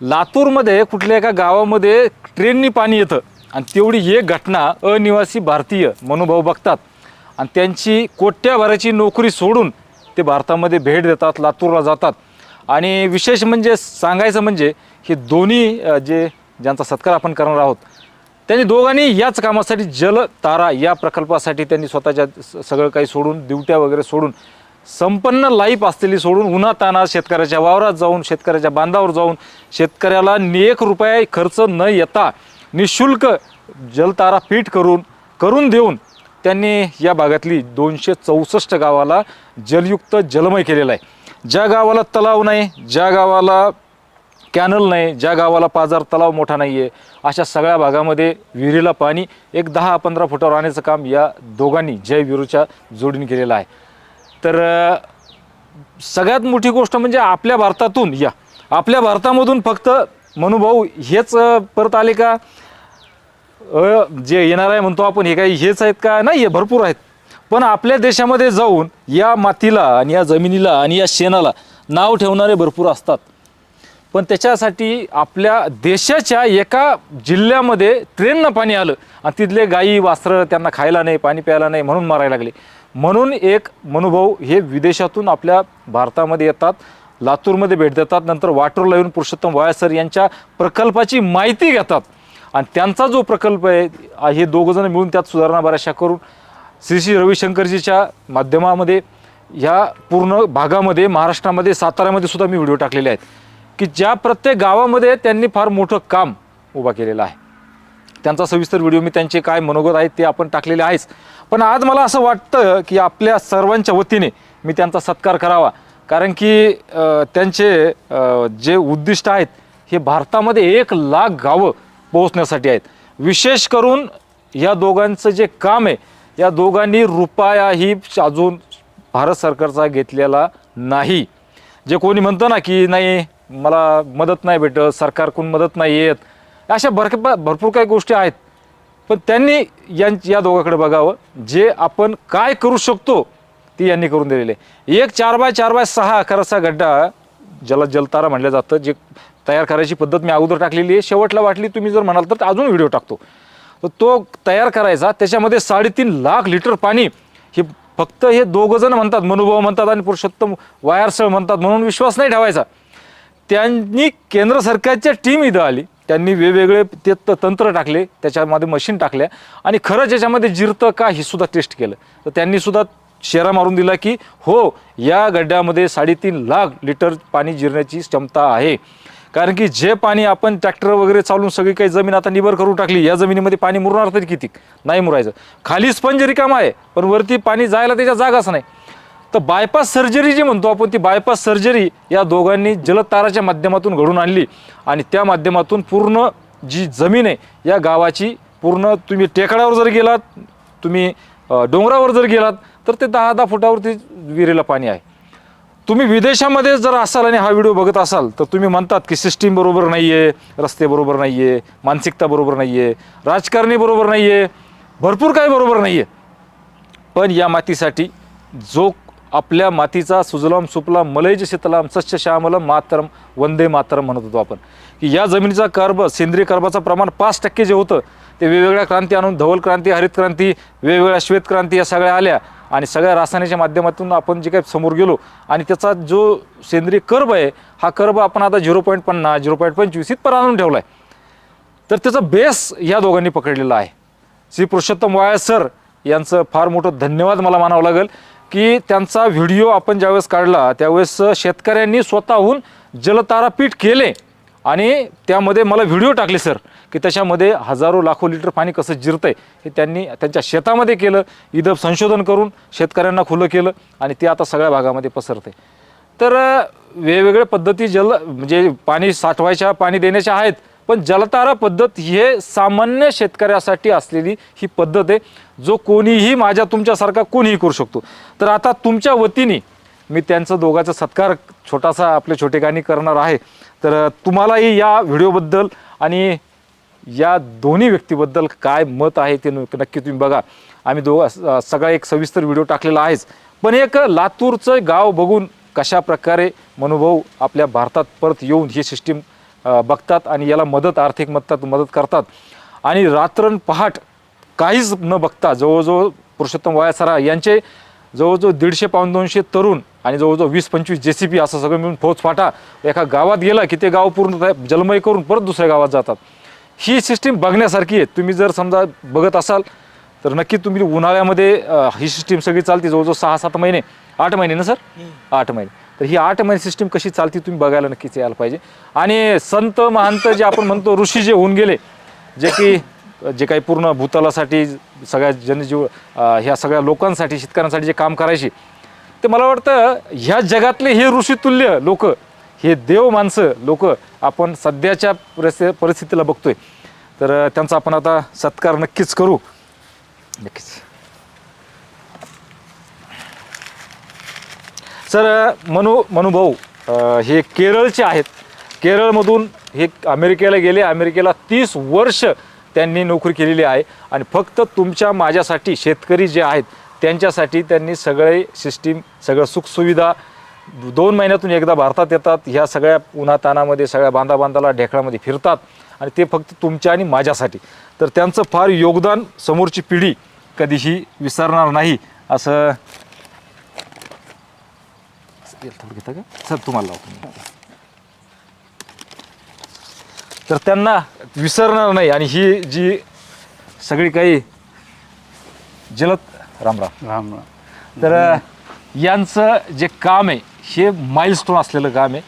लातूरमध्ये कुठल्या एका गावामध्ये ट्रेननी पाणी येतं. आणि तेवढी एक घटना अनिवासी भारतीय मनोभाव बघतात. आणि त्यांची कोट्याभराची नोकरी सोडून ते भारतामध्ये भेट देतात लातूरला जातात. आणि विशेष म्हणजे सांगायचं म्हणजे हे दोन्ही जे ज्यांचा सत्कार आपण करणार आहोत त्यांनी दोघांनी याच कामासाठी जल तारा या प्रकल्पासाठी त्यांनी स्वतःच्या सगळं काही सोडून दिवट्या वगैरे सोडून संपन्न लाईफ असलेली सोडून उन्हातानात शेतकऱ्याच्या वावरात जाऊन शेतकऱ्याच्या बांधावर जाऊन शेतकऱ्याला नि एक रुपया खर्च न येता निशुल्क जलतारा पीठ करून करून देऊन त्यांनी या भागातली दोनशे चौसष्ट गावाला जलयुक्त जलमय केलेलं आहे. ज्या गावाला तलाव नाही ज्या गावाला कॅनल नाही ज्या गावाला पाजार तलाव मोठा नाही आहे अशा सगळ्या भागामध्ये विहिरीला पाणी एक दहा पंधरा फुटावर आणण्याचं काम या दोघांनी जय विरूच्या जोडीने केलेलं आहे. तर सगळ्यात मोठी गोष्ट म्हणजे आपल्या भारतातून या आपल्या भारतामधून फक्त मनुभाऊ हेच परत आले का? अ, जे येणार आहे म्हणतो आपण हे काही हेच आहेत का? नाही हे भरपूर आहेत. पण आपल्या देशामध्ये जाऊन या मातीला आणि या जमिनीला आणि या शेणाला नाव ठेवणारे भरपूर असतात. पण त्याच्यासाठी आपल्या देशाच्या एका जिल्ह्यामध्ये ट्रेननं पाणी आलं आणि तिथले गाई वासरं त्यांना खायला नाही पाणी प्यायला नाही म्हणून मारायला लागले. म्हणून एक मनुभाऊ हे विदेशातून आपल्या भारतामध्ये येतात लातूरमध्ये भेट देतात नंतर वाटूरला येऊन पुरुषोत्तम वायासर यांच्या प्रकल्पाची माहिती घेतात. आणि त्यांचा जो प्रकल्प आहे हे दोघंजण मिळून त्यात सुधारणा बऱ्याचशा करून श्री श्री रविशंकरजीच्या माध्यमामध्ये ह्या पूर्ण भागामध्ये महाराष्ट्रामध्ये साताऱ्यामध्ये सुद्धा मी व्हिडिओ टाकलेले आहेत की ज्या प्रत्येक गावामध्ये त्यांनी फार मोठं काम उभा केलेलं आहे. त्यांचा सविस्तर व्हिडिओ मी त्यांचे काय मनोगत आहेत ते आपण टाकलेले आहेच. पण आज मला असं वाटतं की आपल्या सर्वांच्या वतीने मी त्यांचा सत्कार करावा. कारण की त्यांचे जे उद्दिष्ट आहेत हे भारतामध्ये एक लाख गावं पोहोचण्यासाठी आहेत. विशेष करून या दोघांचं जे काम आहे या दोघांनी रुपयाही अजून भारत सरकारचा घेतलेला नाही. जे कोणी म्हणतं ना की नाही मला मदत नाही भेटत सरकारकडून मदत नाही येत. अशा भर भरपूर काही गोष्टी आहेत. पण त्यांनी यां या दोघांकडे बघावं. जे आपण काय करू शकतो ती यांनी करून दिलेले एक चार बाय चार बाय सहा अकराचा गड्डा ज्याला जलतारा म्हटलं जातं जे तयार करायची पद्धत मी अगोदर टाकलेली आहे. शेवटला वाटली तुम्ही जर म्हणाल तर अजून व्हिडिओ टाकतो. तर तो तयार करायचा. त्याच्यामध्ये साडेतीन लाख लिटर पाणी हे फक्त हे दोघं जण म्हणतात मनुभाव म्हणतात आणि पुरुषोत्तम वायारसळ म्हणतात म्हणून विश्वास नाही ठेवायचा. त्यांनी केंद्र सरकारच्या टीम इथं आली. त्यांनी वेगवेगळे ते त- तंत्र टाकले त्याच्यामध्ये मशीन टाकल्या आणि खरंच याच्यामध्ये जिरतं का हे सुद्धा टेस्ट केलं. तर त्यांनी सुद्धा शेरा मारून दिला की हो या गड्ड्यामध्ये साडेतीन लाख लिटर पाणी जिरण्याची क्षमता आहे. कारण की जे पाणी आपण ट्रॅक्टर वगैरे चालून सगळी काही जमीन आता निबर करून टाकली या जमिनीमध्ये पाणी मुरणार तरी किती? नाही मुरायचं. खाली स्पंज रिकाम आहे पण वरती पाणी जायला त्याच्या जागाच नाही. तर बायपास सर्जरी जी म्हणतो आपण ती बायपास सर्जरी या दोघांनी जलताराच्या माध्यमातून घडून आणली. आणि त्या माध्यमातून पूर्ण जी जमीन आहे या गावाची पूर्ण तुम्ही टेकडावर जर गेलात तुम्ही डोंगरावर जर गेलात तर ते दहा दहा फुटावरती विहिरीला पाणी आहे. तुम्ही विदेशामध्ये जर असाल आणि हा व्हिडिओ बघत असाल तर तुम्ही म्हणतात की सिस्टीम बरोबर नाही आहे रस्ते बरोबर नाही आहे मानसिकता बरोबर नाही आहे राजकारणी बरोबर नाही आहे भरपूर काही बरोबर नाही आहे पण या मातीसाठी जो आपल्या मातीचा सुजलाम सुपलाम मलयज शीतलाम सस्य श्यामलम मातरम वंदे मातरम म्हणत होतो आपण. की या जमिनीचा कर्ब सेंद्रिय कर्बाचं प्रमाण पाच टक्के जे होतं ते वेगवेगळ्या क्रांती आणून धवल क्रांती हरित क्रांती वेगवेगळ्या श्वेत क्रांती या सगळ्या आल्या. आणि सगळ्या रासायनाच्या माध्यमातून आपण जे काही समोर गेलो आणि त्याचा जो सेंद्रिय कर्ब आहे हा कर्ब आपण आता झिरो पॉईंट पन्नास झिरो पॉईंट पंचवीस इथपर्यंत आणून ठेवला आहे तर त्याचा बेस या दोघांनी पकडलेला आहे. श्री पुरुषोत्तम वाया सर यांचं फार मोठं धन्यवाद मला मानावं लागेल. की त्यांचा व्हिडिओ आपण ज्यावेळेस काढला त्यावेळेस शेतकऱ्यांनी स्वतःहून जलतारापीठ केले आणि त्यामध्ये मला व्हिडिओ टाकले सर की त्याच्यामध्ये हजारो लाखो लिटर पाणी कसं जिरतंय हे त्यांनी त्यांच्या शेतामध्ये केलं. इथं संशोधन करून शेतकऱ्यांना खुलं केलं आणि ते आता सगळ्या भागामध्ये पसरते तर वेगवेगळ्या पद्धती जल म्हणजे पाणी साठवायच्या पाणी देण्याच्या आहेत. पण जलतारा पद्धत हे सामान्य शेतकऱ्यासाठी असलेली ही पद्धत आहे जो कोणीही माझ्या तुमच्यासारखा कोणीही करू शकतो. तर आता तुमच्या वतीने मी त्यांचं दोघाचा सत्कार छोटासा आपल्या छोटेकानी करणार आहे. तर तुम्हालाही या व्हिडिओबद्दल आणि या दोन्ही व्यक्तीबद्दल काय मत आहे ते नक्की तुम्ही बघा. आम्ही दो सगळा एक सविस्तर व्हिडिओ टाकलेला आहेच. पण एक लातूरचं गाव बघून कशा प्रकारे मनोभाऊ आपल्या भारतात परत येऊन ही सिस्टीम बघतात आणि याला मदत आर्थिक मदत मदत करतात. आणि रात्रन पहाट काहीच न बघता जवळजवळ पुरुषोत्तम वायासरा यांचे जवळजवळ दीडशे पाऊन दोनशे तरुण आणि जवळजवळ वीस पंचवीस जे सी पी असं सगळं मिळून फौजफाटा एका गावात गेला की ते गाव पूर्ण जलमय करून परत दुसऱ्या गावात जातात. ही सिस्टीम बघण्यासारखी आहे. तुम्ही जर समजा बघत असाल तर नक्की तुम्ही उन्हाळ्यामध्ये ही सिस्टीम सगळी चालते जवळजवळ सहा सात महिने. आठ महिने ना सर? आठ महिने. तर ही आठ महिने सिस्टीम कशी चालते तुम्ही बघायला नक्कीच यायला पाहिजे. आणि संत महंत जे आपण म्हणतो ऋषी जे होऊन गेले जे की जे काही पूर्ण भूतलासाठी सगळ्या जनजीव ह्या सगळ्या लोकांसाठी शेतकऱ्यांसाठी जे काम करायची ते मला वाटतं ह्या जगातले हे ऋषितुल्य लोक हे देव माणसं लोक आपण सध्याच्या परिस्थिती परिस्थितीला बघतोय. तर त्यांचा आपण आता सत्कार नक्कीच करू. नक्कीच. सर मनु मनुभाऊ अ, हे केरळचे आहेत. केरळमधून हे अमेरिकेला गेले. अमेरिकेला तीस वर्ष त्यांनी नोकरी केलेली आहे. आणि फक्त तुमच्या माझ्यासाठी शेतकरी जे आहेत त्यांच्यासाठी त्यांनी सगळे सिस्टीम सगळं सुखसुविधा दोन महिन्यातून एकदा भारतात येतात. ह्या सगळ्या उन्हातानामध्ये सगळ्या बांधा बांधाला ढेकळामध्ये फिरतात. आणि ते फक्त तुमच्या आणि माझ्यासाठी. तर त्यांचं फार योगदान समोरची पिढी कधीही विसरणार नाही असं थोडं घेता का? सर तुम्हाला लावतो. तर त्यांना विसरणार नाही आणि ही जी सगळी काही जलद राम राम. राम राम. तर यांचं जे काम आहे हे माइलस्टोन असलेलं काम आहे.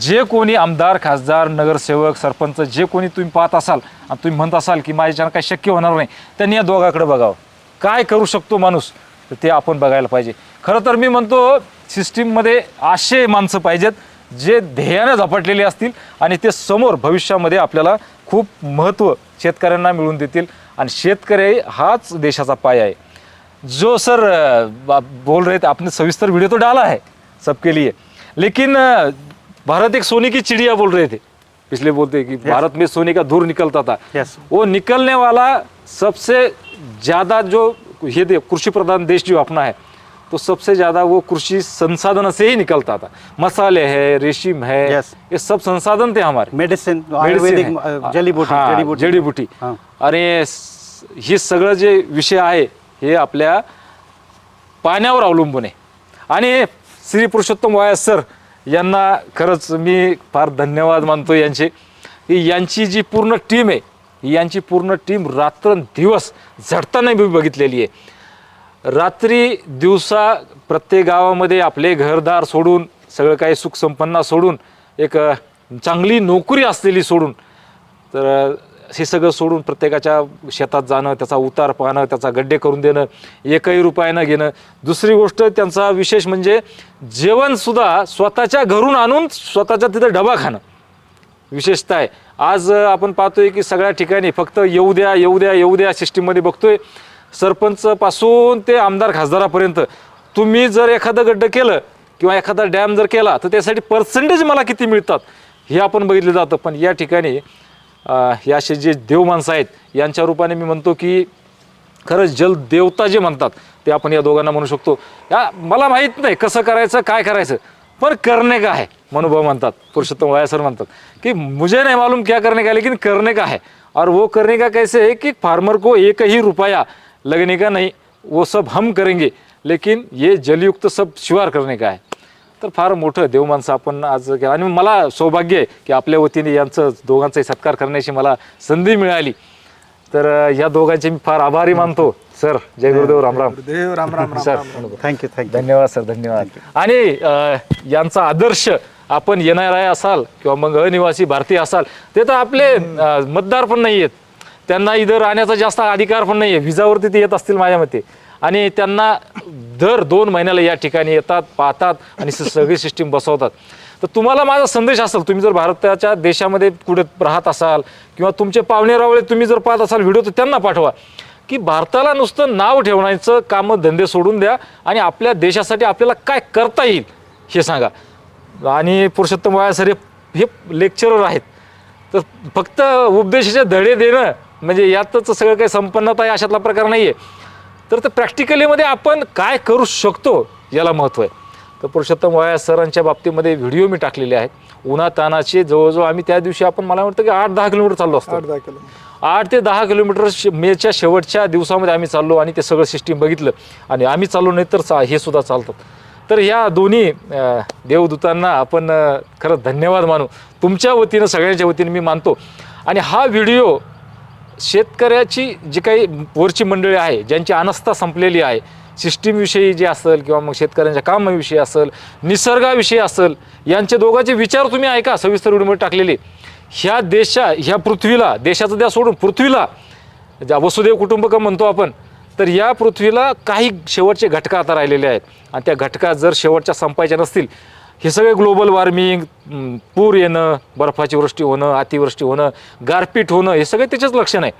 जे कोणी आमदार खासदार नगरसेवक सरपंच जे कोणी तुम्ही पाहत असाल आणि तुम्ही म्हणत असाल की माझ्याच्यानं काही शक्य होणार नाही त्यांनी या दोघाकडे बघावं. काय करू शकतो माणूस? तर ते आपण बघायला पाहिजे. खरं तर मी म्हणतो सिस्टीममध्ये असे माणसं पाहिजेत जे ध्येयानं झपाटलेले असतील आणि ते समोर भविष्यामध्ये आपल्याला खूप महत्त्व शेतकऱ्यांना मिळवून देतील. आणि शेतकरी हाच देशाचा पाय आहे. जो सर बोल रहे थे आपने सविस्तर वीडियो तो डाला है सबके लिए. लेकिन भारत एक सोने की चिड़िया बोल रहे थे. पिछले बोलते कि भारत में सोने का धूर निकलता था. Yes. वो निकलने वाला सबसे ज़्यादा जो ये दे कृषी प्रधान देश जो अपना है तो सबसे ज़्यादा वो कृषी संसाधन से ही निकलता था मसाले है रेशम है Yes. ये सब संसाधन थे हमारे मेडिसिन आयुर्वेदिक आहे. अ, जडीबुटी हा, जडीबुटी जडीबुटी हां. हे सगळं जे विषय आहे हे आपल्या पाण्यावर अवलंबून आहे आणि श्री पुरुषोत्तम वायास सर यांना खरंच मी फार धन्यवाद मानतो यांचे की यांची जी पूर्ण टीम आहे यांची पूर्ण टीम रात्रंदिवस झटताना मी बघितलेली आहे रात्री दिवसा प्रत्येक गावामध्ये आपले घरदार सोडून सगळं काही सुखसंपन्ना सोडून एक चांगली नोकरी असलेली सोडून तर हे सगळं सोडून प्रत्येकाच्या शेतात जाणं त्याचा उतार पाहणं त्याचा गड्डे करून देणं एकही रुपयानं घेणं. दुसरी गोष्ट त्यांचा विशेष म्हणजे जेवणसुद्धा स्वतःच्या घरून आणून स्वतःच्या तिथं डबा खाणं. विशेषतः आहे. आज आपण पाहतोय की सगळ्या ठिकाणी फक्त येऊ द्या येऊ द्या येऊ द्या सिस्टीममध्ये बघतोय. सरपंच पासून ते आमदार खासदारापर्यंत. तुम्ही जर एखादं गड्डं केलं किंवा एखादा डॅम जर केला तर त्यासाठी पर्सेंटेज मला किती मिळतात? हे आपण बघितलं जातं. पण या ठिकाणी हे असे जे देव माणसं आहेत यांच्या रूपाने मी म्हणतो की खरंच जल देवता जे म्हणतात ते आपण या दोघांना म्हणू शकतो. या मला माहीत नाही कसं करायचं काय करायचं पण करणे का आहे मनुभव म्हणतात. पुरुषोत्तम वाया सर म्हणतात की मुझे नाही मालूम क्या करने का लेकिन करणे का है और वो करने का कैसे है कि फार्मर को एक ही रुपया लगने का नहीं वो सब हम करेंगे लेकिन ये जलयुक्त सब शिवार करने का है। तर फार मोठं देव माणसं आपण आज केलं. आणि मला सौभाग्य आहे की आपल्या वतीने यांचं दोघांचाही सत्कार करण्याची मला संधी मिळाली. तर या दोघांचे मी फार आभारी मानतो. सर जय गुरुदेव राम राम. देव Ram Ram Ram sir. Thank you thank you धन्यवाद सर धन्यवाद. आणि अ, यांचा आदर्श आपण येणार आहे असाल किंवा मग अनिवासी भारतीय असाल ते तर आपले अ, मतदार पण नाही आहेत. त्यांना इथं राहण्याचा जास्त अधिकार पण नाही आहे व्हिजावरती ते येत असतील माझ्या मते. आणि त्यांना दर दोन महिन्याला या ठिकाणी येतात पाहतात आणि सगळी सिस्टीम बसवतात. तर तुम्हाला माझा संदेश असेल तुम्ही जर भारताच्या देशामध्ये कुठे राहत असाल किंवा तुमचे पाहुणे रावळे तुम्ही जर पाहत असाल व्हिडिओ तर त्यांना पाठवा. की भारताला नुसतं नाव ठेवण्याचं कामं धंदे सोडून द्या आणि आपल्या देशासाठी आपल्याला काय करता येईल हे सांगा. आणि पुरुषोत्तम वाया सर हे लेक्चरर आहेत. तर फक्त उपदेशाचे धडे देणं म्हणजे यातच सगळं काही संपन्नता आहे अशातला प्रकार नाही आहे तर ते प्रॅक्टिकलीमध्ये आपण काय करू शकतो याला महत्त्व आहे. तर पुरुषोत्तम वाया सरांच्या बाबतीमध्ये व्हिडिओ मी टाकलेले आहेत. उन्हातानाचे जवळजवळ आम्ही त्या दिवशी आपण मला वाटतं की आठ दहा किलोमीटर चाललो असतो. आठ दहा किलो आठ ते दहा किलोमीटर श- मेच्या शेवटच्या दिवसामध्ये आम्ही चाललो आणि ते सगळं सिस्टीम बघितलं. आणि आम्ही चाललो नाही तर चा- हे सुद्धा चालतात तर ह्या दोन्ही देवदूतांना आपण अं, खरं धन्यवाद मानू. तुमच्या वतीनं सगळ्यांच्या वतीनं मी मानतो. आणि हा व्हिडिओ शेतकऱ्याची जी काही वरची मंडळी आहे ज्यांची अनास्था संपलेली आहे सिस्टीमविषयी जे असेल किंवा मग शेतकऱ्यांच्या कामाविषयी असेल निसर्गाविषयी असेल यांचे दोघांचे विचार तुम्ही ऐका सविस्तर व्हिडिओमध्ये टाकलेले. ह्या देशा ह्या पृथ्वीला देशाचं द्या सोडून पृथ्वीला ज्या वसुदेव कुटुंबकम म्हणतो आपण तर या पृथ्वीला काही शेवटचे घटका आता राहिलेले आहेत. आणि त्या घटका जर शेवटच्या संपायच्या नसतील हे सगळे ग्लोबल वॉर्मिंग पूर येणं बर्फाची वृष्टी होणं अतिवृष्टी होणं गारपीट होणं हे सगळे त्याचेच लक्षण आहे.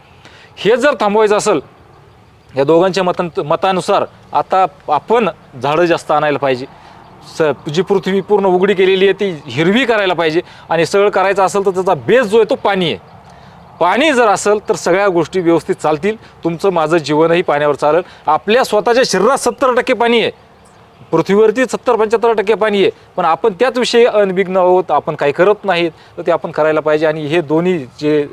हे जर थांबवायचं असेल या दोघांच्या मतां मतानुसार आता आपण झाडं जास्त आणायला पाहिजे. स जी पृथ्वी पूर्ण उघडी केलेली आहे ती हिरवी करायला पाहिजे आणि सगळं करायचं असेल तर त्याचा बेस जो आहे तो पाणी आहे. पाणी जर असेल तर सगळ्या गोष्टी व्यवस्थित चालतील. तुमचं माझं जीवनही पाण्यावर चालेल. आपल्या स्वतःच्या शरीरात सत्तर टक्के पाणी आहे. पृथ्वीवरती सत्तर पंच्याहत्तर टक्के पाणी आहे. पण आपण त्याच विषयी अनभिघ्न आहोत आपण काही करत नाहीत तर ते आपण करायला पाहिजे. आणि हे दोन्ही जे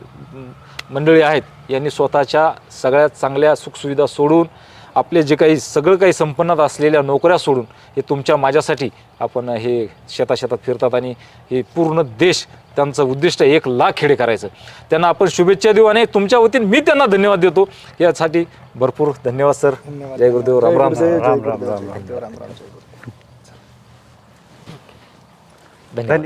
मंडळी आहेत यांनी स्वतःच्या सगळ्यात चांगल्या सुखसुविधा सोडून आपले जे काही सगळं काही संपन्नात असलेल्या नोकऱ्या सोडून हे तुमच्या माझ्यासाठी आपण हे शेताशेतात फिरतात आणि हे पूर्ण देश त्यांचं उद्दिष्ट एक लाख खेडे करायचं. त्यांना आपण शुभेच्छा देऊ आणि तुमच्या वतीने मी त्यांना धन्यवाद देतो. यासाठी भरपूर धन्यवाद सर. जय गुरुदेव. राम राम राम, राम, राम, धन्यवाद.